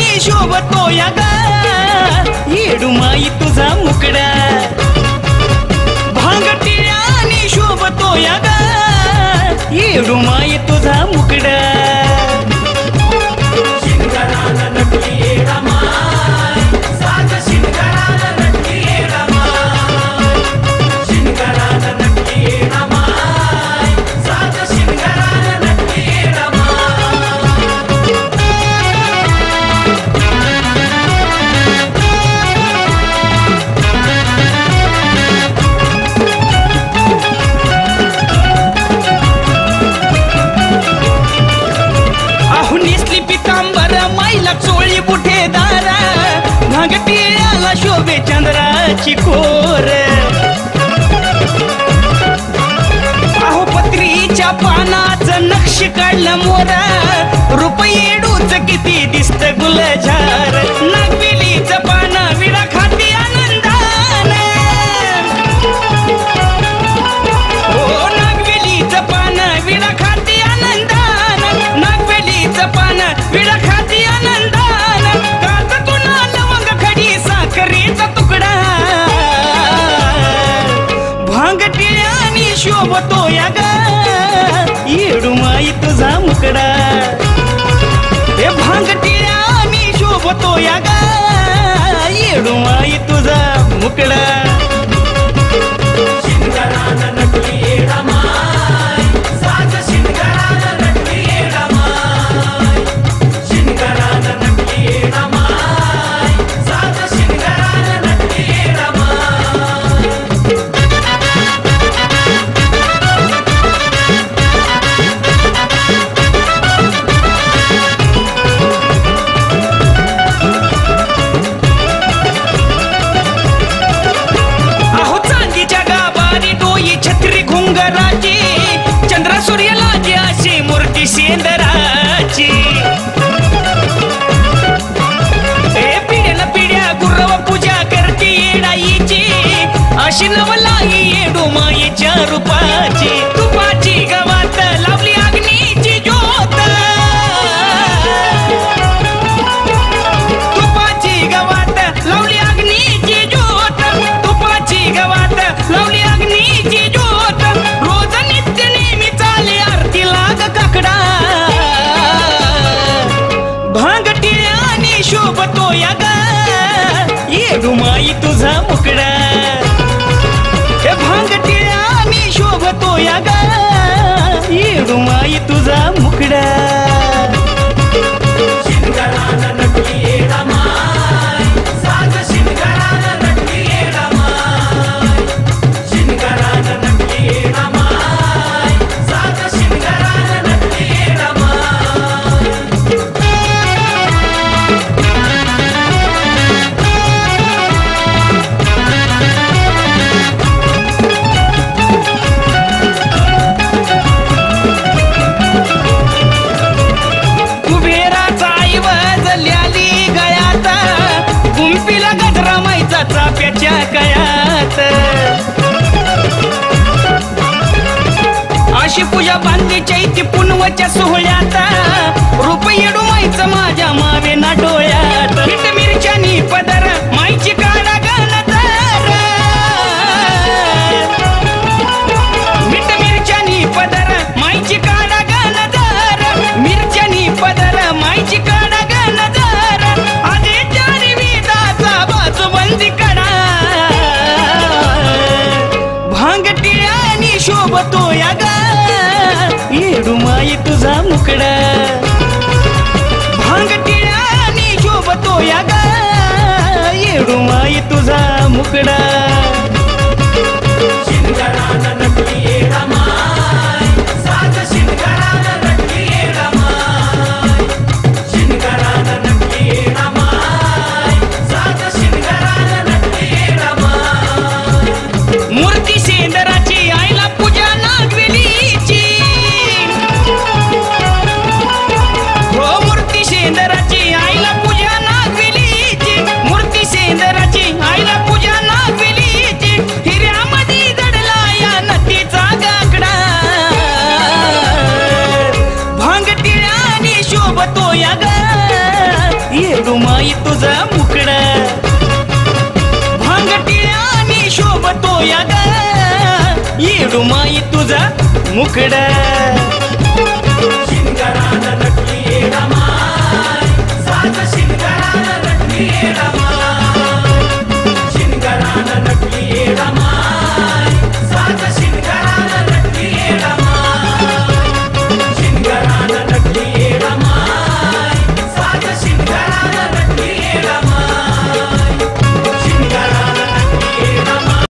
शोभतो या गा. येडूमाई तुझा मुकडा. भांगटिळ्याने शोभतो या गा. येडूमाई तुझा मुकडा. भांगटिळ्याला शोभे चंद्राची कोर. अहो पत्रीच्या पानाचं नक्षी काढलं मोरा. रुपयेडूच किती दिसत गुलझार होतो या गा येडू आई तुझा मुकडा शोभतो या गा. येडूमाई तुझा मुकडा. अशी पूजा बांधली चैती पुनवच्या सोहळ्यात. रूप येडू माझ्या मावे ना डोळ्यात. मीठ मिरच्यानी पदर माईची काढा घालत. मीठ मिरच्यानी पदर माईची काढा घालदार मिरच्यानी पदर मायची काढा घालदार आधी चारी वेदाचा बाजूबंदी कडा भांगटिळ्यानी शोभतो या तुझं मुकड. भांगटिळ्यानी शोभतो या ग. येडू माई तुझं मुकड.